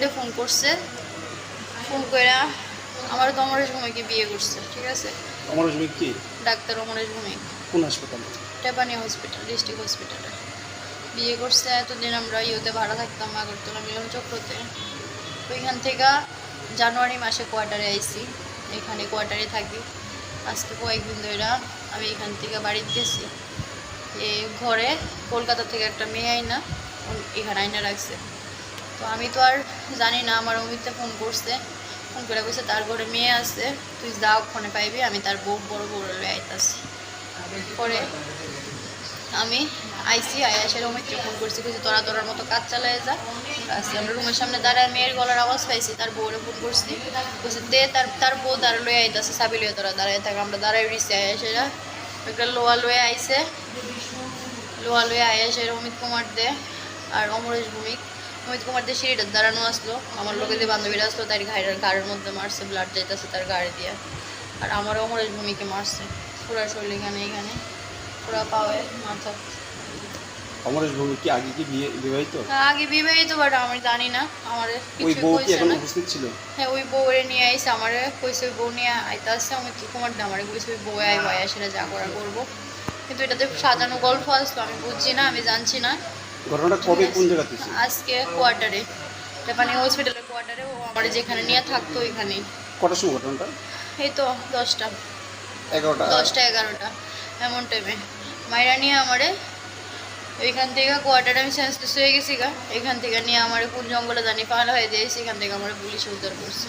দিয়ে ফোন করছে ফোন করে আমার তো অমরেশ ভূমিকে বিয়ে করছে ঠিক আছে? আমার জমি কি? ডাক্তার অমরেশ ভূমিক কোন হাসপাতাল? টেপানি হসপিটাল ডিস্ট্রিক্ট হসপিটালে। বিয়ে করছে এতদিন আমরা ইউতে ভাড়া থাকতাম আগরতলা মিলন চক্রতে। ওইখান থেকে জানুয়ারি মাসে কোয়ার্টারে আইছি এখানে কোয়ার্টারে থাকি। আজকে কয়েকদিন ধরে আমি এখান থেকে বাড়িতে গেছি। এ ঘরে কলকাতা থেকে একটা মেয়ে আইনা এখানে আইনা রাখছে। তো আমি তো আর জানি না, আমার অমিতে ফোন করছে। ফোন করে কইছে, তার ঘরে মেয়ে আছে, তুই যাও ফোনে পাইবি, আমি তার বউ, বড় বড় আইতাছি। পরে আমি আইসি আয়াসের অমিতকে ফোন করছি কিছু তোরা তোরার মতো কাজ চালায় যা। আসছি আমরা রুমের সামনে দাঁড়ায় মেয়ের গলার আওয়াজ পাইছি, তার বউরে ফোন করছি। বলছি দে, তার তার বউ তার লয়ে আইতাছে সাবি লয়ে তোরা দাঁড়ায় থাকে, আমরা দাঁড়ায় রইছি। আয়াসেরা একটা লোয়া লয়ে আইছে। লোয়া লয়ে আয়াসের অমিত কুমার দে আর অমরেশ ভূমিক। অমিত কুমার দে সিঁড়িটার দাঁড়ানো আসলো। আমার লোকে যে বান্ধবীরা আসলো তার ঘাড়ের ঘাড়ের মধ্যে মারছে ব্লাড যাইতেছে তার গাড়ি দিয়ে। আর আমার অমরেশ ভূমিকে মারছে। পুরা শরীর এখানে এখানে। পুরা পাওয়ে মাথা। অমরেশ ভূমি কি আগে কি বিয়ে বিবাহিত? আগে বিবাহিত বাট আমি জানি না। আমার ওই বউ কি এখন উপস্থিত ছিল? হ্যাঁ ওই বউরে নিয়ে আইসে আমার কইছে ওই বউ নিয়ে আইতে আসছে আমি কি কুমার দা। আমার কইছে ওই বউ আইব আয়া সেটা যা করা করব। কিন্তু এটাতে সাজানো গল্প আসলো আমি বুঝছি না আমি জানছি না। ঘটনাটা কবে কোন জায়গাতে আজকে কোয়ার্টারে। জাপানি হসপিটালের কোয়ার্টারে ও আমার যেখানে নিয়ে থাকতো ওইখানে। কটার সময় ঘটনাটা? এই তো দশটা। এগারোটা। দশটা এগারোটা এমন টাইমে মাইরা নিয়ে আমারে ওইখান থেকে কোয়ার্টারে আমি সেন্সলেস হয়ে গেছি গা। এখান থেকে নিয়ে আমার কোন জঙ্গলে জানি পালা হয়ে দিয়েছি এখান থেকে আমার পুলিশ উদ্ধার করছে।